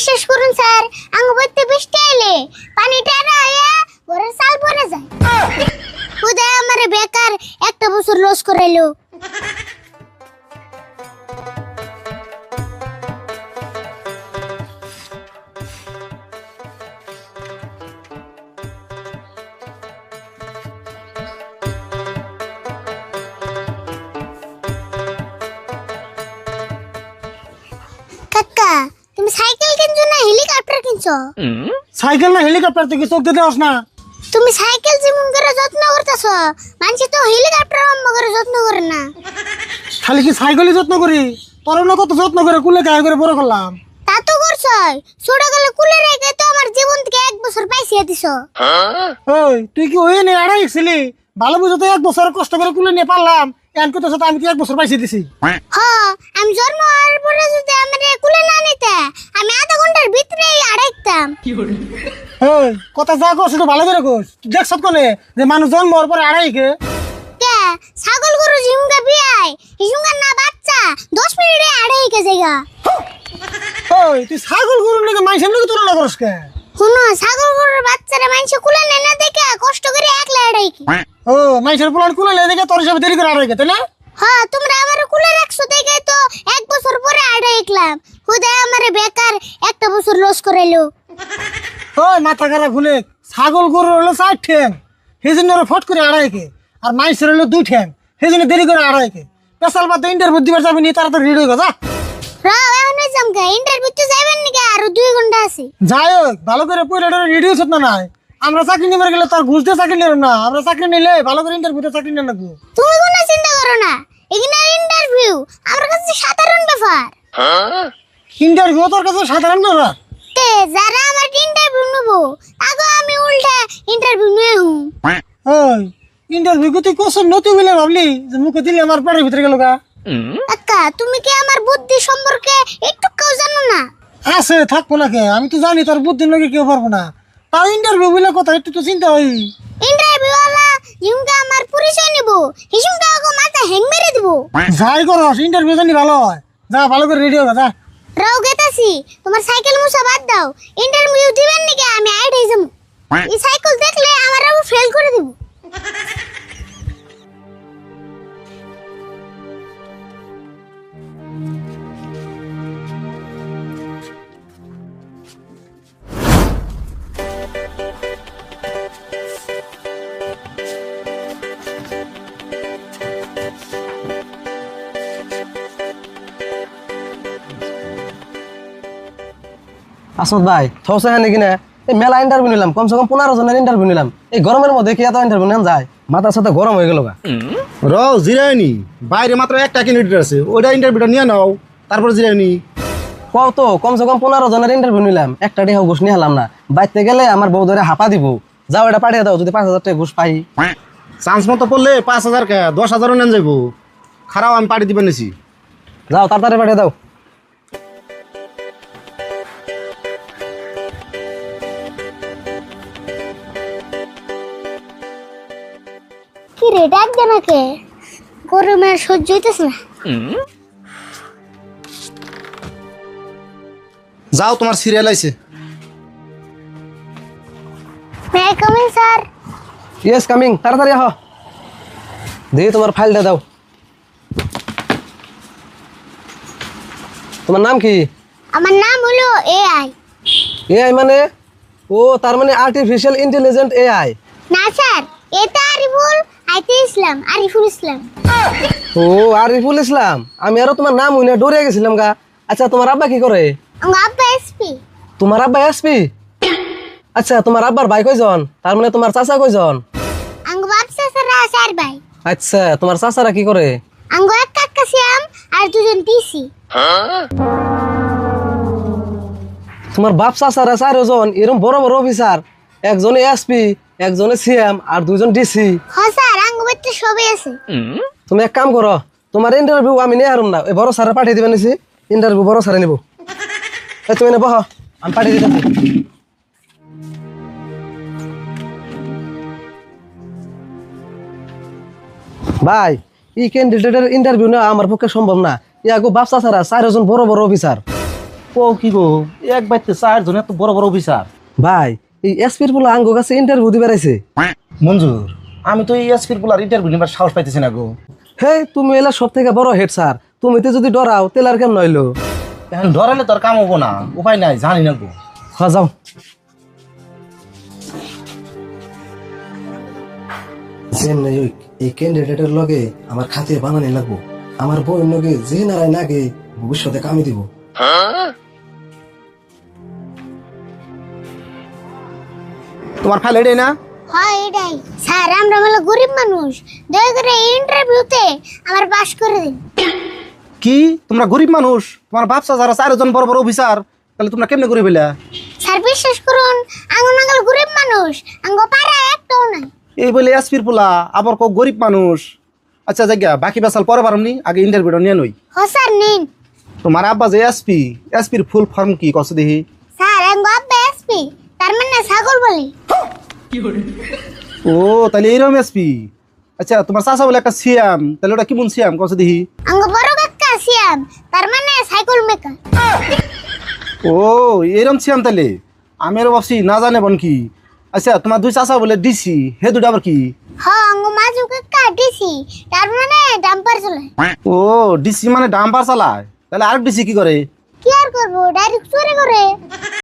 বিশ্বাস করুন স্যার। আঙ্গ বইতে বৃষ্টি এলে পানিটা না হইয়া সাল পরে যায়। খুদায় আমার বেকার একটা বছর লস করাইলো। সাইকেল না হেলিকপ্টার থেকে চোখ দিতে আস না তুমি সাইকেল যেমন করে যত্ন করতেছ মানুষ তো হেলিকপ্টার অম্ম করে যত্ন করে না। খালি কি সাইকেলই যত্ন করি? তোর না কত যত্ন করে কুলে গায়ে করে বড় করলাম। তা তো ছোট গেলে কুলে রেখে তো আমার জীবন থেকে এক বছর পাইছিয়ে দিছ। ওই তুই কি ওই নিয়ে আড়াই ছিলি? ভালো বুঝো তো এক বছর কষ্ট করে কুলে নিয়ে পারলাম। এন করতে সাথে আমি কি এক বছর পাইছে দিছি? হ আমি জন্ম হওয়ার পরে যদি আমার কুলে না নিতে আমি আধা ঘণ্টার ভিতরেই আড়াইতাম ওই কথা যা করছ তো ভালো করে কর দেখছ কোনে যে মানুষ জন্ম হওয়ার পরে আড়াই কে। কে? ছাগল গরু ঝিমুকা বিয়াই। হিসুঙ্গার না বাচ্চা। দশ মিনিটে আড়াই কে জায়গা। ওই তুই ছাগল গরুর নাকি মাইসের নাকি তুলনা করস কে? শুনো ছাগল গরুর বাচ্চারা মানুষ কুলে নেয় না দেখে কষ্ট করে একলা আড়াই কি। ও মাইসের পোলান কুলে লে দেখে তোর হিসাবে দেরি করে আড়াই কে তাই না? হ্যাঁ তোমরা আমার কুলে রাখছো দেখে তো এক বছর পরে আড়াই একলাম। খুদায় আমারে বেকার একটা বছর লস করাইলো। ওই মাথা খারাপ খুলে ছাগল গরুর হলো চার ঠ্যাং। সেই জন্য ওরা ফট করে আড়াই কে আর মাইসের হলো দুই ঠ্যাং। সেই জন্য দেরি করে আড়াই কে পেশাল বাদ ইন্টারভিউ দিবার যাবি নি তাড়াতাড়ি রেডি হয়ে যা। রাও এখন জামকা ইন্টারভিউ তো যাবেন দুই ঘণ্টা আছে। যাই হোক ভালো করে পয়লা রেডি হচ্ছে না নাই? আমরা চাকরি নিবার গেলে তার ঘুষ দিয়ে চাকরি নিলাম না। আমরা চাকরি নিলে ভালো করে ইন্টারভিউতে চাকরি নিয়ে নেব। তুমি কোনো চিন্তা করো না এখানে ইন্টারভিউ আমার কাছে সাধারণ ব্যাপার। ইন্টারভিউ তোর কাছে সাধারণ না তে যারা আমার ইন্টারভিউ নেব তাকে আমি উল্টা ইন্টারভিউ নিয়ে হুম। ওই ইন্টারভিউ তুই কোশ্চেন নতুন বলে ভাবলি যে মুখে দিলে আমার পেটের ভিতরে গেল গা। কাকা তুমি কি আমার বুদ্ধি সম্পর্কে একটু কেউ জানো না? আছে থাকব না কে? আমি তো জানি তোর বুদ্ধির লোকে কেউ পারব না। তাও ইন্টারভিউ বলে কথা একটু তো চিন্তা হই ইন্টারভিউ ওয়ালা হিসুমকা আমার পরিচয় নেব হিসুমকা ওকে মাথা হ্যাং মেরে দিব। যাই করস ইন্টারভিউ জানি ভালো হয়। যা ভালো করে রেডি হবে যা। রাও গেতাছি, তোমার সাইকেল মুসা বাদ দাও। ইন্টারভিউ দিবেন নাকি? আমি আইড হয়ে যাব। এই সাইকেল দেখলে আমার ফেল করে দিব। আসমত ভাই থৌসে হ্যাঁ নাকি না? এই মেলা ইন্টারভিউ নিলাম কমসে কম পনেরো জনের ইন্টারভিউ নিলাম। এই গরমের মধ্যে কি এত ইন্টারভিউ নেন যায়? মাথার সাথে গরম হয়ে গেল গা। র জিরায়নি বাইরে মাত্র একটা ক্যান্ডিডেট আছে ওইটা ইন্টারভিউটা নিয়ে নাও তারপর জিরায়নি কও তো কমসে কম পনেরো জনের ইন্টারভিউ নিলাম একটা টাকা ঘুষ নিয়ে হলাম না। বাইতে গেলে আমার বউ ধরে হাঁপা দিব। যাও এটা পাঠিয়ে দাও যদি পাঁচ হাজার টাকা ঘুষ পাই। চান্স মতো পড়লে পাঁচ হাজার কে দশ হাজারও নেন যাব খারাপ আমি পাড়ি দিবেন নিছি। যাও তাড়াতাড়ি পাঠিয়ে দাও। ডাক দে নাকে গরমে সহ্য হইতেছে না। যাও তোমার সিরিয়াল আইছে। May coming sir yes coming তাড়াতাড়ি আহ। দেখি তোমার ফাইলটা দাও। তোমার নাম কি? আমার নাম হলো এআই এআই মানে? ও তার মানে আর্টিফিশিয়াল ইন্টেলিজেন্ট এআই না স্যার এটা আরিফুল? আইতে ইসলাম আরিফুল ইসলাম। ও আরিফুল ইসলাম আমি আরও তোমার নাম হইনা ডরে গেছিলাম গা। আচ্ছা তোমার আব্বা কি করে? আমার আব্বা এসপি। তোমার আব্বা এসপি? আচ্ছা তোমার আব্বার ভাই কয়জন? তার মানে তোমার চাচা কয়জন? আঙ্গ বাপসা সারা স্যার ভাই। আচ্ছা তোমার চাচারা কি করে? আঙ্গ এক কাকা সিয়াম আর দুজন টিসি তোমার বাপ চাচারা চারজন এরকম বড় বড় অফিসার একজনে এসপি একজনে সিএম আর দুজন ডিসি হ স্যার আঙ্গ বাচ্চা সবই আছে। তুমি এক কাম করো তোমার ইন্টারভিউ আমি নিয়ে হারুম না ওই বড় স্যারে পাঠিয়ে দিবেন নিছি। ইন্টারভিউ বড় স্যারে নিব। এই তুমি নেব আমি পাঠিয়ে দিতেছি ভাই এই ক্যান্ডিডেটের ইন্টারভিউ নেওয়া আমার পক্ষে সম্ভব না। ইয়াগো বাপসা ছাড়া চারজন বড় বড় অফিসার। ও কি গো এক বাইতে চারজন এত বড় বড় অফিসার। ভাই এই এসপির বলে আঙ্গ কাছে ইন্টারভিউ দিবে আইছে। মঞ্জুর। আমি তো এই এসপির পোলার ইন্টারভিউ নিবার সাহস পাইতেছি না গো। হে তুমি এলা সব থেকে বড় হেড স্যার তুমি তো যদি ডরাও তেল আর কেমন নইলো এখন ধরালে তোর কাম হব না। উপায় নাই জানি না গো। হ্যাঁ যাও। এই ক্যান্ডিডেটের লগে আমার খাতে বানানি লাগবো। আমার বউয়ের লগে যে নারায় নাগে ভবিষ্যতে কামি দিব। তোমার ফাইল এটাই না? হয় এটাই। স্যার আমরা হলো গরিব মানুষ। দয়া করে ইন্টারভিউতে আমার পাশ করে দিন। কি? তোমরা গরিব মানুষ? তোমার বাপসা যারা চারজন বড় বড় অফিসার তাহলে তোমরা কেমনে করে পেলা স্যার বিশ্বাস করুন আঙ্গন আঙ্গল গরিব মানুষ। আঙ্গ পাড়া একটাও নাই। এই বলে এসপির পোলা আবার কো গরিব মানুষ। আচ্ছা জায়গা বাকি বেসাল পরে পারমনি আগে ইন্টারভিউটা নিয়ে নই হ স্যার নিন। তোমার আব্বা যে এসপি এসপির ফুল ফর্ম কি কস দেখি? স্যার আঙ্গ আব্বা এসপি। তার মানে ছাগল বলি। ও তাহলে এইরকম এসপি আচ্ছা তোমার চাষা বলে একটা সিয়াম। তাহলে ওটা কেমন সিয়াম? কস দেখি। আঙ্গ বড় কাকা সিয়াম তার মানে সাইকেল মেকার ও এরম সিয়াম তাহলে। আমি আরও ভাবছি না জানে বন কি। আচ্ছা তোমার দুই চাষা বলে ডিসি হে দুটা আবার কি? হ আঙ্গ মাজু কাকা ডিসি তার মানে ডাম্পার চলে ও ডিসি মানে ডাম্পার চালায়। তাহলে আরেক ডিসি কি করে? কি আর করব ডাইরেক্ট চুরি করে।